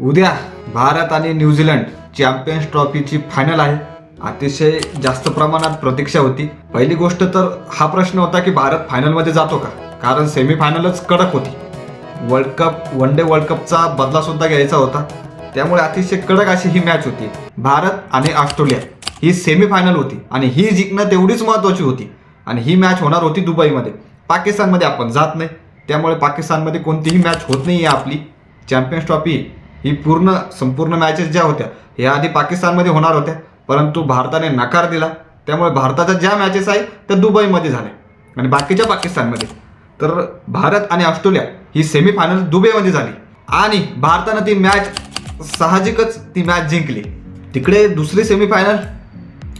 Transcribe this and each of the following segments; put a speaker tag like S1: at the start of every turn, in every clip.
S1: उद्या भारत आणि New Zealand champions ट्रॉफीची final आहे. अतिशय जास्त प्रमाणात प्रतीक्षा होती. पहिली गोष्ट तर हा प्रश्न होता की भारत फायनलमध्ये जातो का? कारण सेमीफायनलच कडक होती. World cup one day world कपचा बदलासुद्धा घ्यायचा होता. त्यामुळे अतिशय कडक अशी ही मॅच होती. भारत आणि ऑस्ट्रेलिया ही सेमीफायनल होती आणि ही जिंकणं तेवढीच महत्त्वाची होती. आणि ही मॅच होणार होती दुबईमध्ये. पाकिस्तानमध्ये आपण जात नाही. त्यामुळे पाकिस्तानमध्ये कोणतीही मॅच होत नाही आहे आपली. चॅम्पियन्स ट्रॉफी ही पूर्ण संपूर्ण मॅचेस ज्या होत्या ह्या आधी पाकिस्तानमध्ये होणार होत्या. परंतु भारताने नकार दिला. त्यामुळे भारताच्या ज्या मॅचेस आहे त्या दुबईमध्ये झाल्या आणि बाकीच्या पाकिस्तानमध्ये. तर भारत आणि ऑस्ट्रेलिया ही सेमीफायनल दुबईमध्ये झाली. आणि भारतानं ती मॅच साहजिकच ती मॅच जिंकली. तिकडे दुसरी सेमीफायनल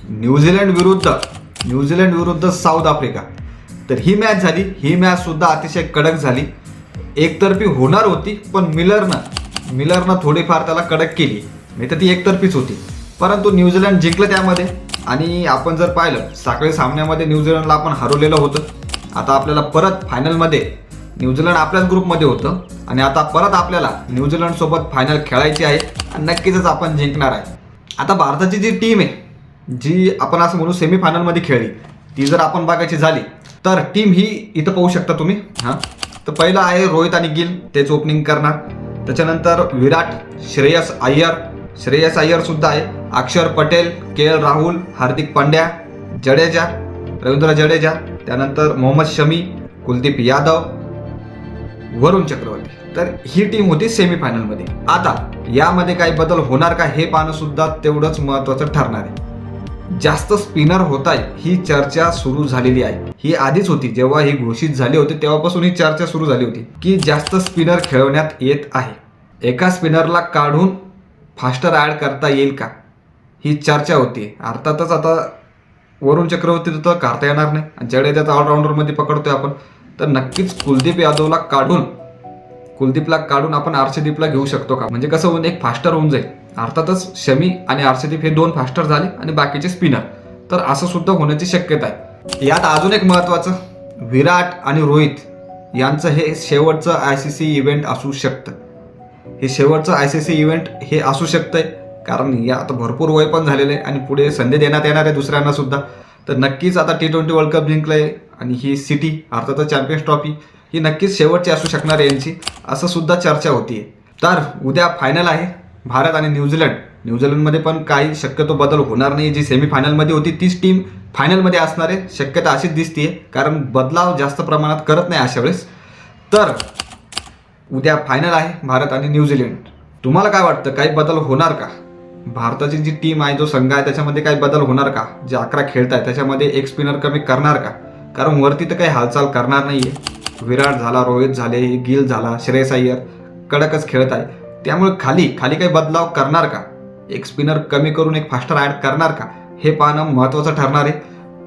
S1: न्यूझीलंड विरुद्ध न्यूझीलंड विरुद्ध साऊथ आफ्रिका तर ही मॅच झाली. ही मॅच सुद्धा अतिशय कडक झाली. एकतर्फी होणार होती पण मिलरनं मिलरनं थोडीफार त्याला कडक केली. नाही तर ती एकतर्फीच होती. परंतु न्यूझीलंड जिंकलं त्यामध्ये आणि आपण जर पाहिलं साखळी सामन्यामध्ये न्यूझीलंडला आपण हरवलेलं होतं. आता आपल्याला परत फायनलमध्ये न्यूझीलंड आपल्याच ग्रुपमध्ये होतं आणि आता परत आपल्याला न्यूझीलंडसोबत फायनल खेळायची आहे आणि नक्कीच आपण जिंकणार आहे. आता भारताची जी टीम आहे जी आपण असं म्हणू सेमीफायनलमध्ये खेळली ती जर आपण बघायची झाली तर टीम ही इथं पाहू शकता तुम्ही. हां. तर पहिलं आहे रोहित आणि गिल तेच ओपनिंग करणार. त्याच्यानंतर विराट श्रेयस अय्यर. श्रेयस अय्यर सुद्धा आहे. Axar Patel K L Rahul Hardik Pandya Jadeja Ravindra Jadeja. त्यानंतर मोहम्मद शमी कुलदीप यादव वरुण चक्रवर्ती. तर ही टीम होती सेमीफायनलमध्ये आता यामध्ये काही बदल होणार का हे पाहणं सुद्धा तेवढंच महत्वाचं ठरणार आहे. जास्त स्पिनर होत आहे ही चर्चा सुरू झालेली आहे. ही आधीच होती जेव्हा ही घोषित झाली होती तेव्हापासून ही चर्चा सुरू झाली होती की जास्त स्पिनर खेळवण्यात येत आहे. एका स्पिनरला काढून फास्टर ॲड करता येईल का? ही चर्चा होती. अर्थातच आता वरुण चक्रवर्ती तर काढता येणार नाही. आणि जडेजाचा ऑलराऊंडरमध्ये पकडतोय आपण तर नक्कीच कुलदीप यादवला काढून कुलदीपला काढून आपण आर्षदीपला घेऊ शकतो का? म्हणजे कसं होऊन एक फास्टर होऊन जाईल. अर्थातच शमी आणि आरसीदीप हे दोन फास्टर झाले आणि बाकीचे स्पिनर तर असं सुद्धा होण्याची शक्यता आहे. यात अजून एक महत्वाचं विराट आणि रोहित यांचं हे शेवटचं आय सी सी इव्हेंट असू शकतं. हे शेवटचं आय सी सी इव्हेंट हे असू शकतंय कारण या आता भरपूर वय पण झालेलं आहे आणि पुढे संधी देण्यात येणार आहे दुसऱ्यांना सुद्धा. तर नक्कीच आता टी ट्वेंटी वर्ल्ड कप जिंकलं आहे आणि ही सिटी अर्थातच चॅम्पियन्स ट्रॉफी ही नक्कीच शेवटची असू शकणार आहे यांची असं सुद्धा चर्चा होती तर उद्या फायनल आहे. भारत आणि न्यूझीलंड न्यूझीलंडमध्ये पण काही शक्यतो बदल होणार नाही. जी सेमीफायनलमध्ये होती तीच टीम फायनलमध्ये असणार आहे शक्यता अशीच दिसते कारण बदलाव जास्त प्रमाणात करत नाही अशा वेळेस. तर उद्या फायनल आहे भारत आणि न्यूझीलंड. तुम्हाला काय वाटतं? काही बदल होणार का? भारताची जी टीम आहे जो संघ आहे त्याच्यामध्ये काही बदल होणार का? जे अकरा खेळत आहे त्याच्यामध्ये एक स्पिनर कमी करणार का? कारण वरती तर काही हालचाल करणार नाही आहे विराट झाला रोहित झाले गिल झाला श्रेयस अय्यर कडकच खेळत आहे त्यामुळे खाली खाली काही बदलाव करणार का? एक स्पिनर कमी करून एक फास्टर ॲड करणार का? हे पाहणं महत्त्वाचं ठरणार आहे.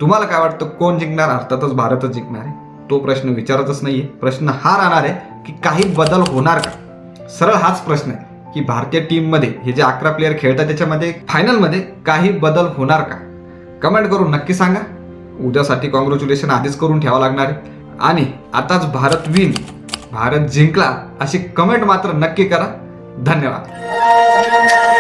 S1: तुम्हाला काय वाटतं कोण जिंकणार? अर्थातच भारतच जिंकणार आहे. तो प्रश्न विचारतच नाही आहे प्रश्न हा राहणार आहे की काही बदल होणार का? सरळ हाच प्रश्न आहे की भारतीय टीममध्ये हे जे अकरा प्लेयर खेळतात त्याच्यामध्ये फायनलमध्ये काही बदल होणार का? कमेंट करून नक्की सांगा. उद्यासाठी कॉंग्रॅच्युलेशन आधीच करून ठेवावं लागणार आहे. आणि आताच भारत विन भारत जिंकला अशी कमेंट मात्र नक्की करा. धन्यवाद.